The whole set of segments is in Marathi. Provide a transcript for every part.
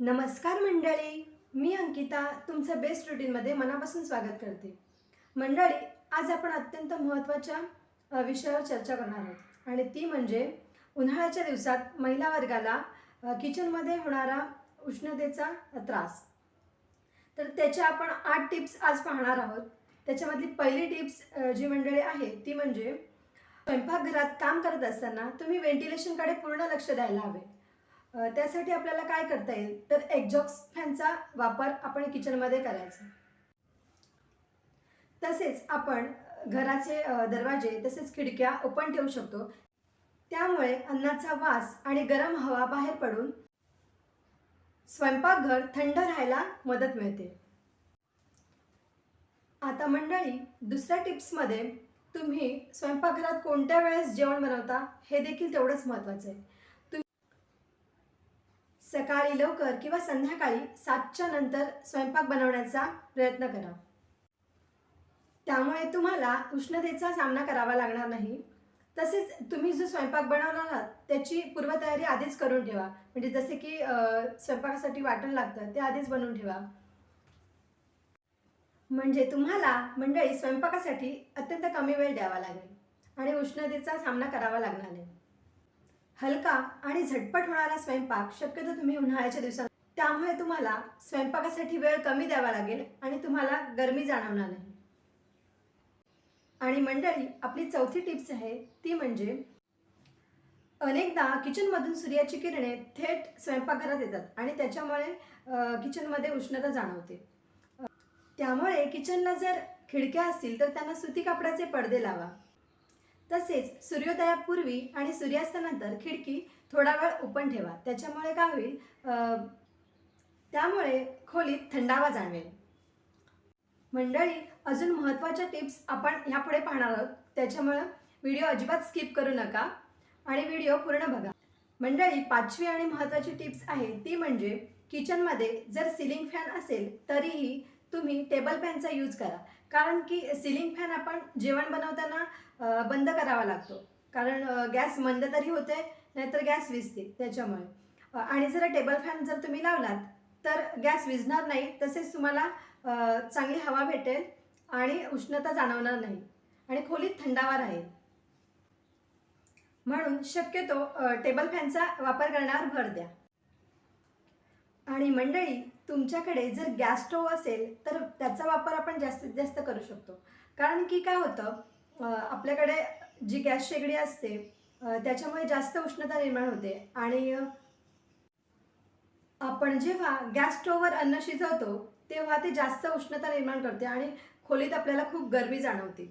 नमस्कार मंडळी मी अंकिता तुमचं बेस्ट रुटीनमध्ये मनापासून स्वागत करते. मंडळी आज आपण अत्यंत महत्त्वाच्या विषयावर चर्चा करणार आहोत. आणि ती म्हणजे उन्हाळ्याच्या दिवसात महिला वर्गाला किचनमध्ये होणारा उष्णतेचा त्रास. तर त्याच्या आपण आठ टिप्स आज पाहणार आहोत. त्याच्यामधली पहिली टिप्स जी मंडळी आहे ती म्हणजे स्वयंपाकघरात काम करत असताना तुम्ही व्हेंटिलेशनकडे पूर्ण लक्ष द्यायला हवे. त्यासाठी आपल्याला काय करता येईल? तर एक्झॉक्स फॅनचा वापर आपण किचनमध्ये करायचा. तसेच आपण घराचे दरवाजे तसेच खिडक्या ओपन ठेवू शकतो. त्यामुळे अन्नाचा वास आणि गरम हवा बाहेर पडून स्वयंपाकघर थंड राहायला मदत मिळते. आता मंडळी दुसऱ्या टिप्समध्ये तुम्ही स्वयंपाकघरात कोणत्या वेळेस जेवण बनवता हे देखील तेवढंच महत्त्वाचं आहे. सकाळी लवकर किंवा संध्याकाळी सातच्या नंतर स्वयंपाक बनवण्याचा प्रयत्न करा. त्यामुळे तुम्हाला उष्णतेचा सामना करावा लागणार नाही. तसेच तुम्ही जो स्वयंपाक बनवणार आहात त्याची पूर्वतयारी आधीच करून ठेवा. म्हणजे जसे की स्वयंपाकासाठी वाटण लागतं ते आधीच बनवून ठेवा. म्हणजे तुम्हाला मंडळी स्वयंपाकासाठी अत्यंत कमी वेळ द्यावा लागेल आणि उष्णतेचा सामना करावा लागणार नाही. हलका आणि झटपट होणारा स्वयंपाक शक्यतो तुम्ही उन्हाळ्याच्या दिवसात. त्यामुळे तुम्हाला स्वयंपाकासाठी वेळ कमी द्यावा लागेल आणि तुम्हाला गरमी जाणवणार नाही. आणि मंडळी आपली चौथी टिप्स आहे ती म्हणजे अनेकदा किचनमधून सूर्याची किरणे थेट स्वयंपाकघरात येतात आणि त्याच्यामुळे किचनमध्ये उष्णता जाणवते. त्यामुळे किचनला जर खिडक्या असतील तर त्यांना सुती कापडाचे पडदे लावा. तसेच सूर्योदयापूर्वी आणि सूर्यास्तानंतर खिडकी थोडा वेळ ओपन ठेवा. त्याच्यामुळे काय होईल? त्यामुळे खोलीत थंडावा जाणवेल. मंडळी अजून महत्त्वाच्या टिप्स आपण ह्यापुढे पाहणार आहोत. त्याच्यामुळं व्हिडिओ अजिबात स्किप करू नका आणि व्हिडिओ पूर्ण बघा. मंडळी पाचवी आणि महत्त्वाची टिप्स आहे ती म्हणजे किचनमध्ये जर सिलिंग फॅन असेल तरीही तुम्ही टेबल फॅनचा यूज करा. कारण की सिलिंग फॅन आपण जेवण बनवताना बंद करावा लागतो. कारण गॅस मंद तरी होते नाहीतर गॅस विजते त्याच्यामुळे. आणि जर टेबल फॅन जर तुम्ही लावलात तर गॅस विजणार नाही तसेच तुम्हाला चांगली हवा भेटेल आणि उष्णता जाणवणार नाही. आणि खोलीत थंडावा राहील म्हणून शक्यतो टेबल फॅनचा वापर करण्यावर भर द्या. आणि मंडळी तुमच्याकडे जर गॅस स्टोव्ह असेल तर त्याचा वापर आपण जास्तीत जास्त करू शकतो. कारण की काय होतं आपल्याकडे जी गॅस शेगडी असते त्याच्यामुळे जास्त उष्णता निर्माण होते. आणि आपण जेव्हा गॅस स्टोववर अन्न शिजवतो तेव्हा ते जास्त उष्णता निर्माण करते आणि खोलीत आपल्याला खूप गरमी जाणवते.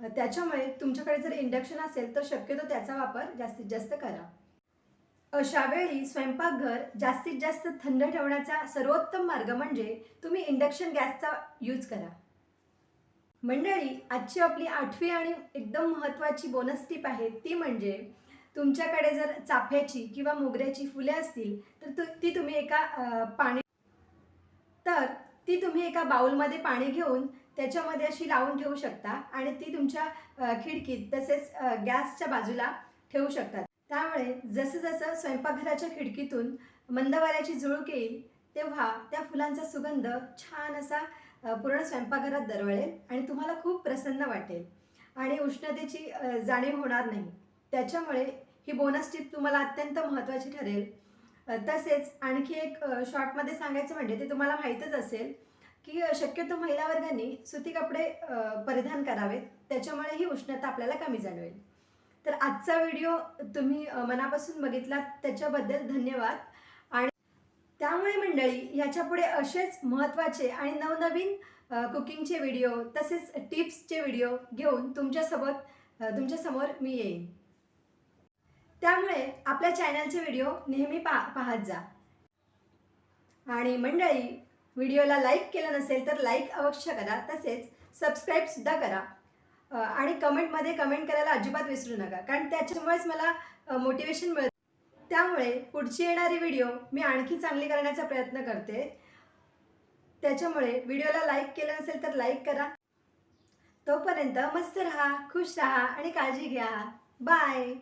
त्याच्यामुळे तुमच्याकडे जर इंडक्शन असेल तर शक्यतो त्याचा वापर जास्तीत जास्त करा. अशा वेळी स्वयंपाकघर जास्तीत जास्त थंड ठेवण्याचा सर्वोत्तम मार्ग म्हणजे तुम्ही इंडक्शन गॅसचा यूज करा. मंडळी आजची आपली आठवी आणि एकदम महत्त्वाची बोनस टीप आहे ती म्हणजे तुमच्याकडे जर चाफ्याची किंवा मोगऱ्याची फुले असतील तर ती तुम्ही एका पाणी तर ती तुम्ही एका बाउलमध्ये पाणी घेऊन त्याच्यामध्ये अशी लावून ठेवू शकता आणि ती तुमच्या खिडकीत तसेच गॅसच्या बाजूला ठेवू शकतात त्यामुळे जसं जसं स्वयंपाकघराच्या खिडकीतून मंदवाऱ्याची जुळूक झुळूक येईल तेव्हा त्या फुलांचा सुगंध छान असा पूर्ण स्वयंपाकघरात दरवळेल आणि तुम्हाला खूप प्रसन्न वाटेल. आणि उष्णतेची जाणीव होणार नाही. त्याच्यामुळे ही बोनस टीप तुम्हाला अत्यंत महत्त्वाची ठरेल. तसेच आणखी एक शॉर्टमध्ये सांगायचं म्हणजे ते तुम्हाला माहीतच असेल की शक्यतो महिला वर्गांनी सुती कपडे परिधान करावेत. त्याच्यामुळे ही उष्णता आपल्याला कमी जाणवेल. तर आजचा व्हिडिओ तुम्ही मनापासून बघितला त्याच्याबद्दल धन्यवाद. आणि त्यामुळे मंडळी ह्याच्यापुढे असेच महत्त्वाचे आणि नवनवीन कुकिंगचे व्हिडिओ तसेच टिप्सचे व्हिडिओ घेऊन तुमच्यासोबत तुमच्यासमोर मी येईन. त्यामुळे आपल्या चॅनलचे व्हिडिओ नेहमी पा पाहत जा. आणि मंडळी व्हिडिओला लाईक केलं नसेल तर लाईक अवश्य करा तसेच सबस्क्राईबसुद्धा करा. आणि कमेंटमध्ये कमेंट करायला अजिबात विसरू नका. कारण त्याच्यामुळेच मला मोटिवेशन मिळतं. त्यामुळे पुढची येणारी व्हिडिओ मी आणखी चांगली करण्याचा प्रयत्न करते. त्याच्यामुळे व्हिडिओला लाईक केलं नसेल तर लाईक करा. तोपर्यंत मस्त राहा खुश राहा आणि काळजी घ्या. बाय